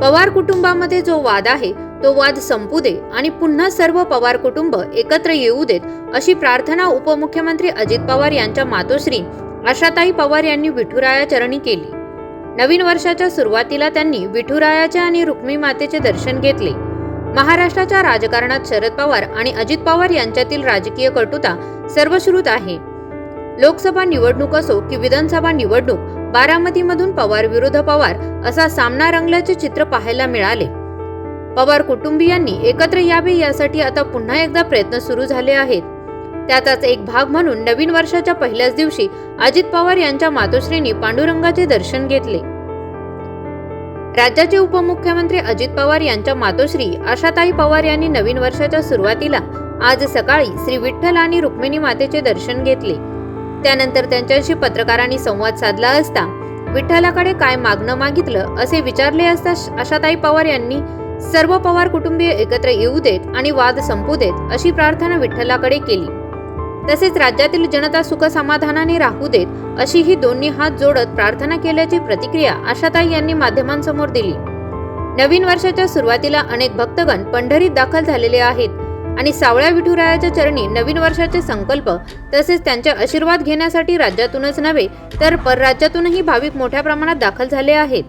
पवार कुटुंबामध्ये जो वाद आहे तो वाद संपू दे आणि पुन्हा सर्व पवार कुटुंब एकत्र येऊ देत अशी प्रार्थना उपमुख्यमंत्री अजित पवार यांच्या मातोश्री आशाताई पवार यांनी विठुराया चरणी केली. नवीन वर्षाच्या सुरुवातीला त्यांनी विठुरायाचे आणि रुक्मी मातेचे दर्शन घेतले. महाराष्ट्राच्या राजकारणात शरद पवार आणि अजित पवार यांच्यातील राजकीय कटुता सर्वश्रुत आहे. लोकसभा निवडणूक असो की विधानसभा निवडणूक बारामतीमधून पवार विरुद्ध पवार असा सामना रंगल्याचे चित्र पाहायला मिळाले. पवार कुटुंबियांनी एकत्र यावे यासाठी आता पुन्हा एकदा प्रयत्न सुरू झाले आहेत. त्याचाच एक भाग म्हणून नवीन वर्षाच्या पहिल्याच दिवशी अजित पवार यांच्या मातोश्रींनी पांडुरंगाचे दर्शन घेतले. राज्याचे उपमुख्यमंत्री अजित पवार यांच्या मातोश्री आशाताई पवार यांनी नवीन वर्षाच्या सुरुवातीला आज सकाळी श्री विठ्ठल आणि रुक्मिणी मातेचे दर्शन घेतले. त्यानंतर त्यांच्याशी पत्रकारांनी संवाद साधला असता विठ्ठलाकडे काय मागणं मागितलं असे विचारले असता आशाताई पवार यांनी सर्व पवार कुटुंबीय एकत्र येऊ देत आणि वाद संपू देत अशी प्रार्थना विठ्ठलाकडे केली. तसेच राज्यातील जनता सुख समाधानाने राहू देत अशी ही दोन्ही हात जोडत प्रार्थना केल्याची प्रतिक्रिया आशाताई यांनी माध्यमांसमोर दिली. नवीन वर्षाच्या सुरुवातीला अनेक भक्तगण पंढरीत दाखल झालेले आहेत. आणि सावळ्या विठुरायाच्या चरणी नवीन वर्षाचे संकल्प तसेच त्यांचे आशीर्वाद घेण्यासाठी राज्यातूनच नव्हे तर परराज्यातूनही भाविक मोठ्या प्रमाणात दाखल झाले आहेत.